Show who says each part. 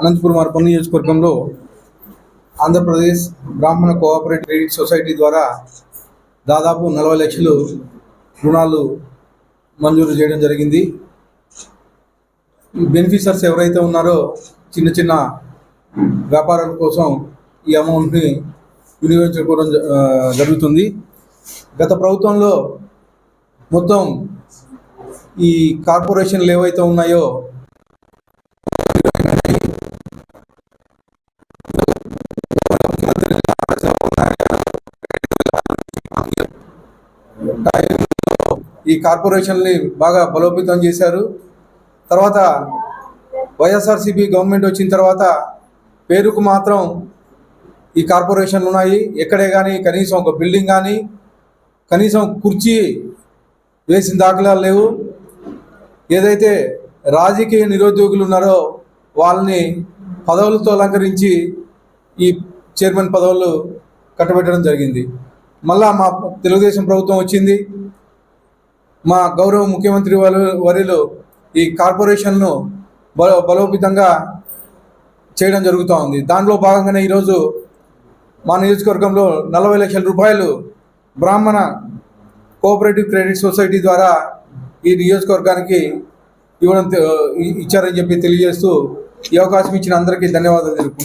Speaker 1: Anantapuram urban నియోజకవర్గంలో ఆంధ్రప్రదేశ్ బ్రాహ్మణ cooperative credit society ద్వారా దాదాపు నలభై లక్షలు రుణాలు మంజూరు చేయడం జరిగింది. బెనిఫిషర్స్ ఎవరైతే ఉన్నారో చిన్న చిన్న వ్యాపారాల కోసం ఈ అమౌంట్ని వినియోగించుకోవడం జరుగుతుంది. గత ప్రభుత్వంలో మొత్తం ఈ కార్పొరేషన్లు ఏవైతే ఉన్నాయో ఈ కార్పొరేషన్ని బాగా బలోపేతం చేశారు. తర్వాత వైఎస్ఆర్సీపీ గవర్నమెంట్ వచ్చిన తర్వాత పేరుకు మాత్రం ఈ కార్పొరేషన్లు ఉన్నాయి. ఎక్కడే కానీ కనీసం ఒక బిల్డింగ్ కానీ కనీసం కుర్చీ వేసిన దాఖలాలు లేవు. ఏదైతే రాజకీయ నిరుద్యోగులు ఉన్నారో వాళ్ళని పదవులతో అలంకరించి ఈ చైర్మన్ పదవులు కట్టబెట్టడం జరిగింది. మళ్ళా మా తెలుగుదేశం ప్రభుత్వం వచ్చింది. మా గౌరవ ముఖ్యమంత్రి వారు వర్యులు ఈ కార్పొరేషన్ను బల బలోపేతంగా చేయడం జరుగుతూ ఉంది. దాంట్లో భాగంగానే ఈరోజు మా నియోజకవర్గంలో నలభై లక్షల రూపాయలు బ్రాహ్మణ కోఆపరేటివ్ క్రెడిట్ సొసైటీ ద్వారా ఈ నియోజకవర్గానికి ఇవ్వడం ఇచ్చారని చెప్పి తెలియజేస్తూ ఈ అవకాశం ఇచ్చిన అందరికీ ధన్యవాదాలు తెలుపుకుంటున్నాను.